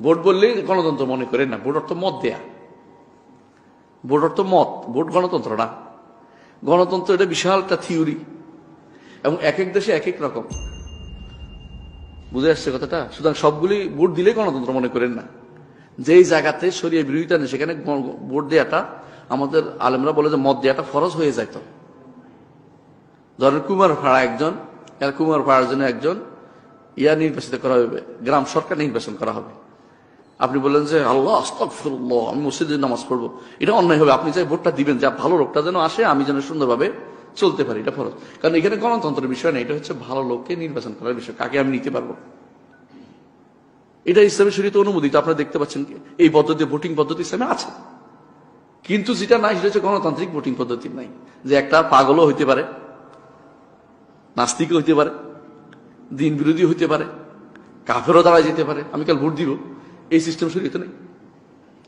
Vote বললেই গণতন্ত্র মনে করেন না, ভোট অর্থ মত দেয়া। ভোট অর্থ মত, ভোট গণতন্ত্র না। গণতন্ত্র এটা বিশাল একটা থিওরি, এবং এক এক দেশে এক এক রকম। বুঝে আসছে কথাটা? সুতরাং সবগুলি ভোট দিলেই গণতন্ত্র মনে করেন না। যেই জায়গাতে সরিয়ে বিরোধিতা নেই, সেখানে ভোট দেওয়াটা আমাদের আলেমরা বলে যে মত দেওয়াটা ফরজ হয়ে যায় তো। ধরেন কুমার ফাড়া একজন কুমার ফাড়ার জন্য একজন ইয়া নির্বাচিত করা হবে, গ্রাম সরকার নির্বাচন করা হবে। আপনি বললেন যে, আল্লাহ আমি মসজিদে নামাজ পড়ব। এটা অন্যায় হবে। আপনি চাই ভোটটা দিবেন, যা ভালো লোকটা যেন আসে, আমি যেন সুন্দরভাবে চলতে পারি, এটা ফরজ। কারণ এখানে গণতন্ত্রের বিষয় না, এটা হচ্ছে ভালো লোককে নির্বাচন করার বিষয়। কাকে আমি নিতে পারব? এটা ইসলামের শরীয়তে অনুমোদিত। আপনারা দেখতে পাচ্ছেন? এই পদ্ধতি, ভোটিং পদ্ধতি ইসলামে আছে। কিন্তু যেটা নাই, সেটা হচ্ছে গণতান্ত্রিক ভোটিং পদ্ধতি নাই। যে একটা পাগলও হইতে পারে, নাস্তিকও হইতে পারে দিন বিরোধী হইতে পারে, কাফেরও দাঁড়ায় যেতে পারে। আমি কাল ভোট দিব। এই সিস্টেম শরীয়তে নেই।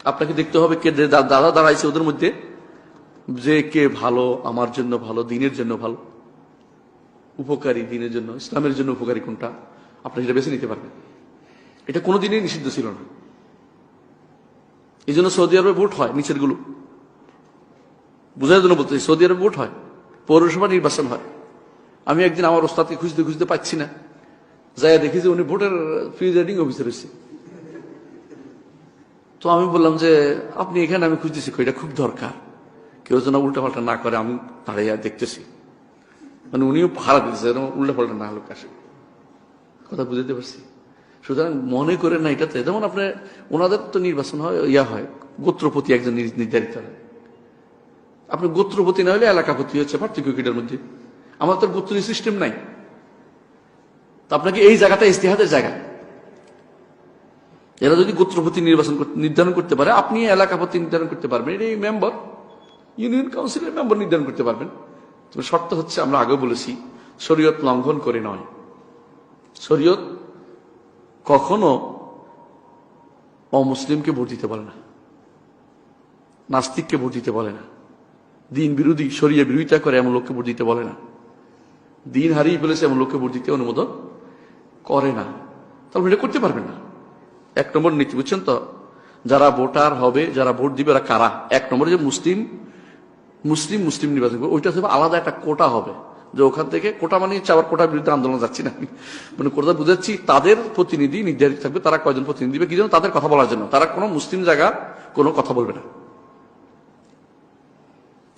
আপনাকে দেখতে হবে কে দাদা দাঁড়াইছে ওদের মধ্যে, যে কে ভালো, আমার জন্য ভালো, দিনের জন্য ভালো। উপকারী দিনের জন্য, ইসলামের জন্য উপকারী কোনটা? আপনি সেটা বেছে নিতে পারবেন। এটা কোনোদিনই নিষিদ্ধ ছিল না। এই জন্য সৌদি আরবে ভোট হয় নিচেরগুলো। বোঝার জন্য বলতে সৌদি আরবে ভোট হয়, পৌরসভা নির্বাচন হয়। আমি একদিন আমার ওস্তাদকে খুঁজতে খুঁজতে পাচ্ছি না। যাই দেখি যে উনি ভোটের প্রিজাইডিং অফিসার হচ্ছে তো আমি বললাম যে, আপনি এখানে, আমি খুঁজতেছি। এটা খুব দরকার। কেউ যেন উল্টা পাল্টা না করে, আমি দাঁড়িয়ে দেখতেছি। মানে উনিও ভাড়া দিতেছে যেন উল্টা পাল্টা না লোক আসে। কথা বুঝতে পারছি? সুতরাং মনে করে না এটাতে। যেমন আপনার ওনাদের তো নির্বাচন হয়, ইয়া হয়, গোত্রপতি একজন নির্ধারিত হয়। আপনি গোত্রপতি না হলে এলাকাপতি হচ্ছে, পার্থক্য ক্রিকেটের মধ্যে? আমার তো গোত্র সিস্টেম নাই। তো আপনাকে এই জায়গাটা ইস্তেহাদের জায়গা। এরা যদি গোত্রপতি নির্বাচন নির্ধারণ করতে পারে, আপনি এলাকাপতি নির্ধারণ করতে পারবেন এটা এই মেম্বার ইউনিয়ন কাউন্সিলের মেম্বার নির্ধারণ করতে পারবেন। তবে শর্ত হচ্ছে, আমরা আগে বলেছি, শরীয়ত লঙ্ঘন করে নয়। শরীয়ত কখনো অমুসলিমকে ভোট দিতে বলে না, নাস্তিককে ভোট দিতে বলে না, দিন বিরোধী সরিয়ে বিরোধিতা করে এমন লোককে ভোট দিতে বলে না, দিন হারিয়ে ফেলেছে এমন লোককে ভোট দিতে অনুমোদন করে না। তাহলে এটা করতে পারবেন না। এক নম্বর নীতি, বুঝছেন তো? যারা ভোটার হবে, যারা ভোট দিবে, ওরা কারা? এক নম্বরে যে মুসলিম মুসলিম মুসলিম নির্বাচন করবে। ওইটা হবে আলাদা একটা কোটা হবে। যে ওখান থেকে কোটা মানে চাওয়ার কোটার বিরুদ্ধে আন্দোলন যাচ্ছি না। মানে কোটা বুঝাচ্ছি তাদের প্রতিনিধি নির্ধারিত থাকবে, তারা কয়জন প্রতিনিধি দিবে, কি জন্য তাদের কথা বলার জন্য। তারা কোনো মুসলিম জায়গা কোনো কথা বলবে না।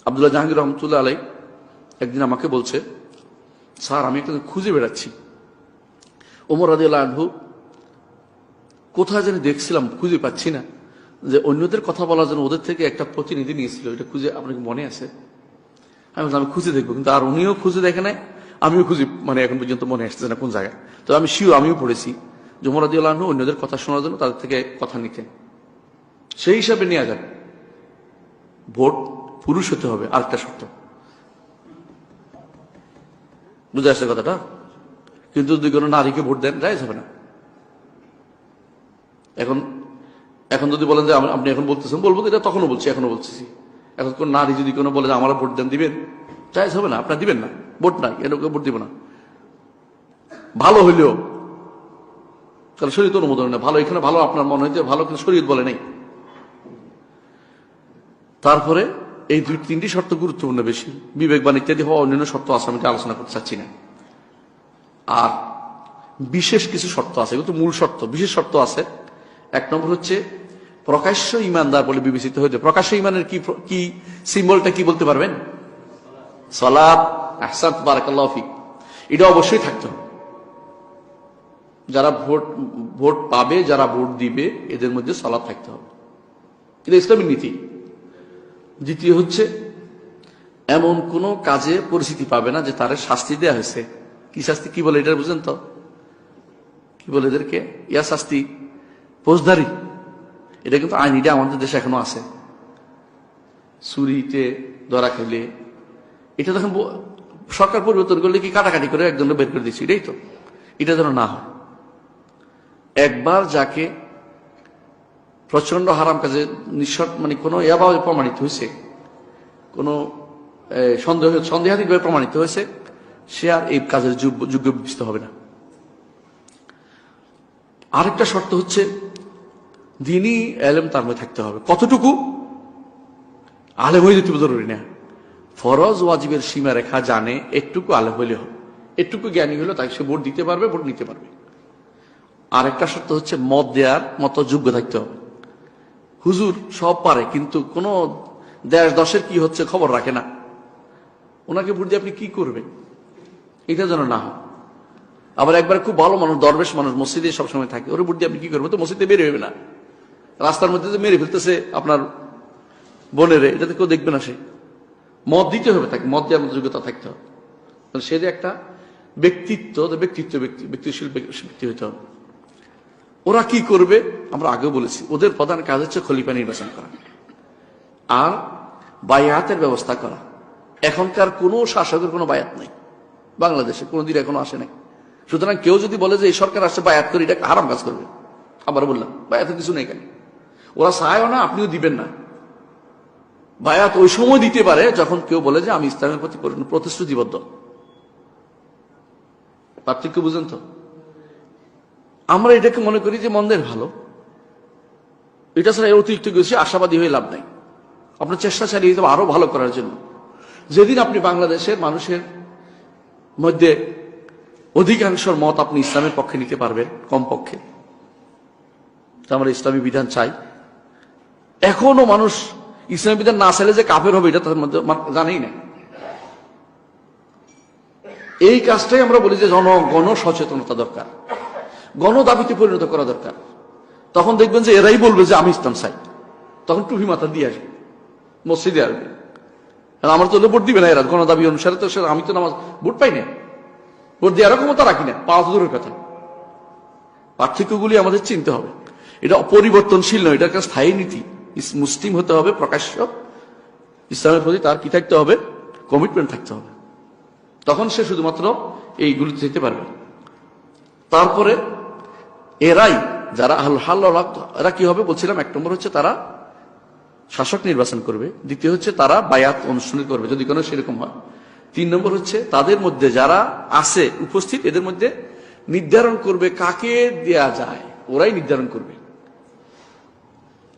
আব্দুল্লাহ জাহাঙ্গীর রহমতুল্লাহ আলাই একদিন আমাকে বলছে, স্যার, আমি একটা খুঁজে বেড়াচ্ছি। ওমর রাজিয়াল আনহু কোথায় জানি দেখছিলাম, খুঁজে পাচ্ছি না যে অন্যদের কথা বলার জন্য ওদের থেকে একটা প্রতিনিধি নিয়েছিল। এটা খুঁজে আপনার কি মনে আছে? আমি আমি খুঁজে দেখব। কিন্তু আর উনিও খুঁজে দেখে নাই, আমিও খুঁজে মানে এখন পর্যন্ত মনে আসছে না কোন জায়গায়। তো আমি শিও আমিও পড়েছি। জমরাদি আল্লাহ অন্যদের কথা শোনার জন্য তাদের থেকে কথা নিতেন। সেই হিসাবে নেওয়া যাবে ভোট, পুরুষ হতে হবে, আরেকটা শর্ত। বুঝে আসছে কথাটা? কিন্তু যদি কোনো নারীকে ভোট দেন যাই হবে না। এখন এখন যদি বলেন যে আপনি এখন বলতেছেন, বলব এটা তখনও বলছি এখনও বলতেছি। এখন কোন নারী যদি কোনো বলে যে আমার ভোট দেন, দিবেন? চাইজ হবে না, আপনার দিবেন না। ভোট নাই এরকম ভোট দিব না। ভালো হইলেও, তাহলে শরীর অনুমোদন না ভালো এখানে ভালো, আপনার মনে হইতে ভালো, কিন্তু শরীর বলে নেই। তারপরে এই দুই, তিনটি শর্ত গুরুত্বপূর্ণ বেশি। বিবেকবান ইত্যাদি হওয়া অন্যান্য শর্ত আছে, আমি আলোচনা করতে চাচ্ছি না। আর বিশেষ কিছু শর্ত আছে কিন্তু মূল শর্ত। বিশেষ শর্ত আছে এক নম্বর হচ্ছে, প্রকাশ্য ইমানদার বলে বিবেচিত হয়েছে। প্রকাশ্য ইমানের কি কি সিম্বলটা কি বলতে পারবেন? সালাদ আহসান, বারাকাল্লাহ ফিক। এটা অবশ্যই থাকতে হবে। যারা ভোট ভোট পাবে, যারা ভোট দিবে, এদের মধ্যে সালাদ থাকতে হবে। এটা ইসলামের নীতি। দ্বিতীয় হচ্ছে, এমন কোন কাজে পরিস্থিতি পাবে না যে তার শাস্তি দেয়া হয়েছে। কি শাস্তি? কি বলে এটা বুঝেন তো? কি বলে এদেরকে? ইয়া শাস্তি। ফৌজদারি। এটা কিন্তু আইনিটা আমাদের দেশে এখনও আছে। চুরিতে ধরা খেলে। এটা তখন সরকার পরিবর্তন করলে কি কাটাকাটি করে একজনকে বের করে দিচ্ছি? এটাই তো। এটা যেন না হয়। একবার যাকে প্রচণ্ড হারাম কাজে নিঃশর্ত মানে কোনো ইয়াভাবে প্রমাণিত হয়েছে, কোনো সন্দেহ, সন্দেহাতীতভাবে প্রমাণিত হয়েছে, সে আর এই কাজের যোগ্য বিবেচিত হবে না। আরেকটা শর্ত হচ্ছে দিনই এলেম তার মধ্যে থাকতে হবে। কতটুকু? আলেম হয়ে যেতে জরুরি না। ফরজ ওয়াজিবের সীমা রেখা জানে, একটুকু আলেম হইলে হবে। একটুকু জ্ঞানী হলে তাকে সে ভোট দিতে পারবে, ভোট নিতে পারবে। আর একটা শর্ত হচ্ছে, মত দেওয়ার মতো যোগ্য থাকতে হবে। হুজুর সব পারে, কিন্তু কোন দেশ দশের কি হচ্ছে খবর রাখে না। ওনাকে ভোট দিয়ে আপনি কি করবেন? এটা যেন না হয়। আবার একবার খুব ভালো মানুষ, দরবেশ মানুষ, মসজিদে সবসময় থাকে, ওর ভোট দিয়ে আপনি কি করবেন? তো মসজিদে বের হবে না। রাস্তার মধ্যে যে মেরে ফেলতেছে আপনার বোনেরে এটাতে কেউ দেখবে না সে। মত দিতে হবে তাকে মত দেওয়ার মতো যোগ্যতা থাকতে হবে। সে যে একটা ব্যক্তিত্ব ব্যক্তিত্ব ব্যক্তি, ব্যক্তিশীল ব্যক্তি হতে হবে। ওরা কি করবে? আমরা আগেও বলেছি, ওদের প্রধান কাজ হচ্ছে খলিফা নির্বাচন করা। আর বায়াতের ব্যবস্থা করা। এখনকার কোনো শাসকের কোনো বায়াত নেই। বাংলাদেশে কোনোদিন এখনও আসে নাই। সুতরাং কেউ যদি বলে যে এই সরকার আসছে, বায়াত করি এটা হারাম কাজ করবে। আবার বললাম, বায়াতের কিছু নেই কেন ওরা চায়ও না, আপনিও দিবেন না। বায়াত ওই সময় দিতে পারে যখন কেউ বলে যে আমি ইসলামের প্রতি প্রতিশ্রুতিবদ্ধ। পার্থক্য বুঝেন তো? আমরা এটাকে মনে করি যে মন্দের ভালো। এটা ছাড়া এর অতিরিক্ত কিছু আশাবাদী হয়ে লাভ নাই। আপনার চেষ্টা চালিয়ে যেতে আরও ভালো করার জন্য। যেদিন আপনি বাংলাদেশের মানুষের মধ্যে অধিকাংশর মত আপনি ইসলামের পক্ষে নিতে পারবেন, কমপক্ষে। তা আমরা ইসলামী বিধান চাই। এখনও মানুষ ইসলামী না চাইলে যে কাফের হবে, এটা তার মধ্যে জানেই না এই কাজটাই আমরা বলি যে জনগণ সচেতনতা দরকার। গণ দাবিতে পরিণত করা দরকার। তখন দেখবেন যে এরাই বলবে যে আমি ইসলাম চাই। তখন টুপি মাথা দিয়ে আসবে। মসজিদে আসবে। আমার তো ভোট দিবে না এরা। গণ দাবি অনুসারে তো আমি তো নামাজ ভোট পাই না। ভোট দেওয়ারও ক্ষমতা রাখি না। পাওয়া দূরের কথা। পার্থক্যগুলি আমাদের চিনতে হবে। এটা অপরিবর্তনশীল নয়, এটা একটা স্থায়ী নীতি। মুসলিম হতে হবে, প্রকাশ্য। ইসলামের প্রতি তার কি থাকতে হবে? কমিটমেন্ট থাকতে হবে। তখন সে শুধুমাত্র এই এইগুলিতে যেতে পারবে। তারপরে এরাই, যারা এরা কি হবে বলছিলাম, এক নম্বর হচ্ছে তারা শাসক নির্বাচন করবে। দ্বিতীয় হচ্ছে তারা বায়াত অনুষ্ঠান করবে, যদি কোনো সেরকম হয়। তিন নম্বর হচ্ছে তাদের মধ্যে যারা আছে, উপস্থিত, এদের মধ্যে নির্ধারণ করবে কাকে দেয়া যায়। ওরাই নির্ধারণ করবে।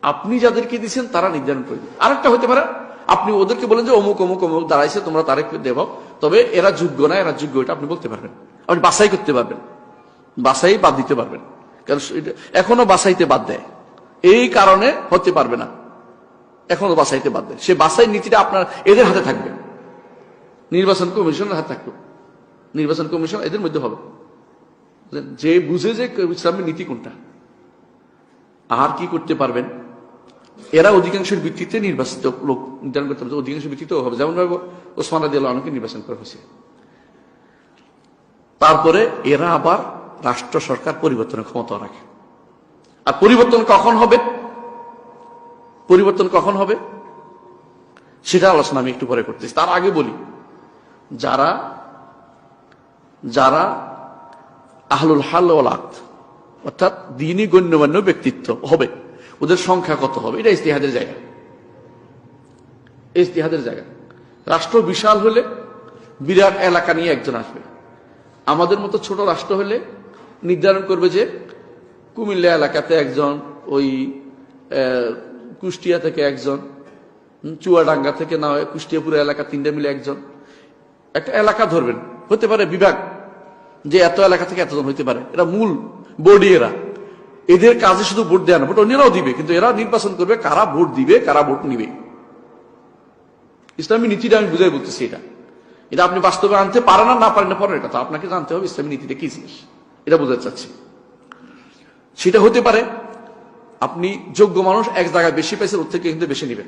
আপনি যাদেরকে দিচ্ছেন তারা নির্ধারণ করবে আরেকটা হতে পারে, আপনি ওদেরকে বলেন যে, অমুক অমুক অমুক, দাঁড়াইছে, তোমরা তারেক দেব। তবে এরা যোগ্য না, এরা যোগ্য, এটা আপনি বলতে পারবেন। আপনি বাছাই করতে পারবেন। বাসাই বাদ দিতে পারবেন। কারণ এখনও বাছাইতে বাদ দেয়। এই কারণে হতে পারবে না। এখনও বাসাইতে বাদ দেয়। সে বাসাই নীতিটা আপনার, এদের হাতে থাকবে। নির্বাচন কমিশনের হাতে থাকবে। নির্বাচন কমিশন এদের মধ্যে হবে। যে বুঝে যে ইসলামের নীতি কোনটা, আর কি করতে পারবেন? এরা অধিকাংশের ভিত্তিতে নির্বাচিত লোক নির্ধারণ করতে হবে অধিকাংশ ভিত্তিতে হবে। যেমন ওসমান রাজি আল্লাহকে নির্বাচন করা হয়েছে। তারপরে এরা আবার রাষ্ট্র সরকার পরিবর্তনের ক্ষমতা রাখে। আর পরিবর্তন কখন হবে? পরিবর্তন কখন হবে? সেটা আলোচনা আমি একটু পরে করতেছি। তার আগে বলি, যারা যারা আহলুল হাল অর্থাৎ দিনই গণ্যমান্য ব্যক্তিত্ব হবে। ওদের সংখ্যা কত হবে? এটা ইস্তিহাদের জায়গা। ইস্তিহাদের জায়গা। রাষ্ট্র বিশাল হলে বিরাট এলাকা নিয়ে একজন আসবে। আমাদের মতো ছোট রাষ্ট্র হলে নির্ধারণ করবে যে কুমিল্লা এলাকাতে একজন, ওই কুষ্টিয়া থেকে একজন চুয়াডাঙ্গা থেকে না হয়, কুষ্টিয়াপুরা এলাকা তিনটা মিলে একজন। একটা এলাকা ধরবেন। হতে পারে বিভাগ, যে এত এলাকা থেকে এতজন হইতে পারে। এরা মূল বডি এরা। এদের কাজে শুধু ভোট দেয় না, ভোট অন্যরাও দিবে, কিন্তু এরা নির্বাচন করবে, কারা ভোট দিবে, কারা ভোট নিবে। ইসলামী নীতিটা আমি বুঝাই বলতেছি এটা। এটা আপনি বাস্তবে আনতে পারেন না না পারেন না পরের কথা। আপনাকে জানতে হবে ইসলামী নীতিটা কি জিনিস। এটা বোঝাতে চাচ্ছি। সেটা হতে পারে, আপনি যোগ্য মানুষ এক জায়গায় বেশি পাইছেন, ওর থেকে কিন্তু বেশি নেবেন।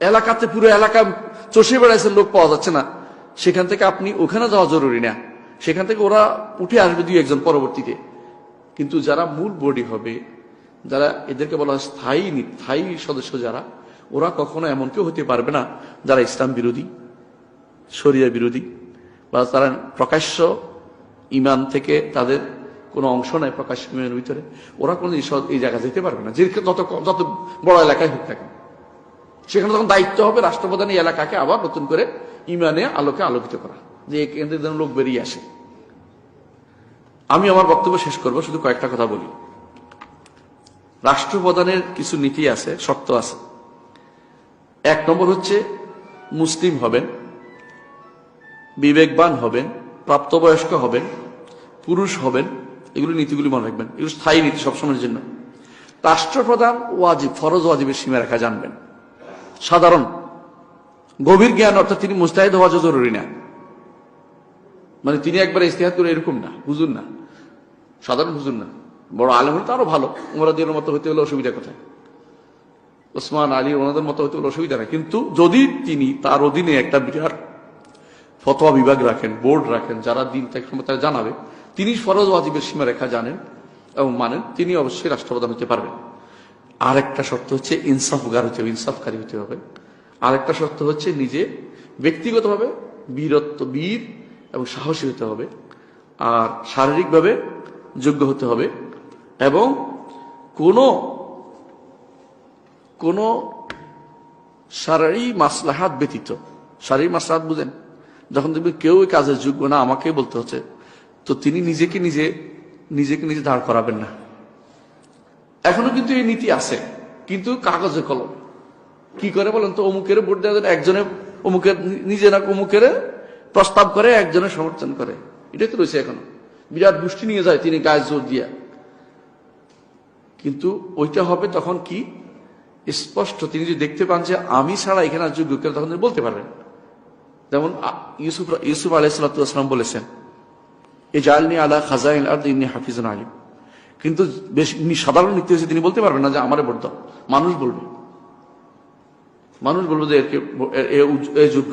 এলাকাতে পুরো এলাকা চষে বেড়াইছেন, লোক পাওয়া যাচ্ছে না। সেখান থেকে আপনি ওখানে যাওয়া জরুরি না। সেখান থেকে ওরা উঠে আসবে দুই একজন পরবর্তীতে। কিন্তু যারা মূল বডি হবে, যারা এদেরকে বলা হয় স্থায়ী স্থায়ী সদস্য যারা, ওরা কখনো এমন কেউ হতে পারবে না যারা ইসলাম বিরোধী শরিয়া বিরোধী, বা তারা প্রকাশ্য ইমান থেকে তাদের কোনো অংশ নেয় প্রকাশ্য ইমানের ভিতরে। ওরা কোনো এই জায়গা যেতে পারবে না। যে যত যত বড় এলাকায় হোক কেন। সেখানে তখন দায়িত্ব হবে, রাষ্ট্রপ্রধান এই এলাকাকে আবার নতুন করে ইমানে আলোকে আলোকিত করা। যে কেন্দ্রের লোক বেরিয়ে আসে। আমি আমার বক্তব্য শেষ করব, শুধু কয়েকটা কথা বলি। রাষ্ট্রপ্রধানের কিছু নীতি আছে, শর্ত আছে। এক নম্বর হচ্ছে, মুসলিম হবেন, বিবেকবান হবেন, প্রাপ্তবয়স্ক হবেন, পুরুষ হবেন, এগুলো নীতিগুলি মনে রাখবেন। এগুলো স্থায়ী নীতি সবসময়ের জন্য। রাষ্ট্রপ্রধান ওয়াজিব, ফরজ ওয়াজিবের সীমারেখা জানবেন। সাধারণ, গভীর জ্ঞান, অর্থাৎ তিনি মুস্তাহিদ হওয়া জরুরি না। মানে তিনি একবার ইস্তেহাদ করে এরকম না বুঝুন না। সাধারণ হুজুর না, বড় আলম হলে তো আরও ভালো। উমরাদিনের মতো হতে হলে অসুবিধা কোথায়? ওসমান, আলী, ওনাদের মতো হতে হলে অসুবিধা নেই। কিন্তু যদি তিনি তার অধীনে একটা বিরাট ফতোয়া বিভাগ রাখেন, বোর্ড রাখেন, যারা দিন তারা জানাবে, তিনি ফরজ ওয়াজিবের সীমারেখা জানেন এবং মানেন, তিনি অবশ্যই রাষ্ট্রপ্রধান হতে পারবেন। আরেকটা শর্ত হচ্ছে ইনসাফগার হতে হবে, ইনসাফকারী হতে হবে। আরেকটা শর্ত হচ্ছে নিজে ব্যক্তিগতভাবে বীরত্ব বীর এবং সাহসী হতে হবে। আর শারীরিকভাবে যোগ্য হতে হবে এবং কোনো কোনো শারীরিক মাসলাহাত ব্যতীত। শারীরিক মাসলাহাত বুঝেন? যখন তুমি কেউ এই কাজের যোগ্য না আমাকে বলতে হচ্ছে। তো তিনি নিজেকে নিজে নিজেকে নিজে দাঁড় করাবেন না। এখনও কিন্তু এই নীতি আছে, কিন্তু কাগজে কলম। কি করে বলেন তো? অমুকের ভোট দেওয়া একজনে অমুকের, নিজে না অমুকের প্রস্তাব করে একজনের সমর্থন করে। এটাই তো রয়েছে এখনও। বিরাট গোষ্ঠী নিয়ে যায়, তিনি গায়ে জোর দিয়া। কিন্তু ওইটা হবে তখন কি? স্পষ্ট, তিনি যদি দেখতে পান যে আমি ছাড়া এখানে আর যোগ্য কেউ, তখন বলতে পারবেন। যেমন ইউসুফ ইউসুফ আলাইসালাম বলেছেন এ জালনি আলা খাজাইন আর ইন্নি হাফিজুন আলিম। কিন্তু বেশ সাধারণ নীতি হচ্ছে তিনি বলতে পারবেন না যে আমারে দাও মানুষ বলবে। মানুষ বলবে যে এর যোগ্য।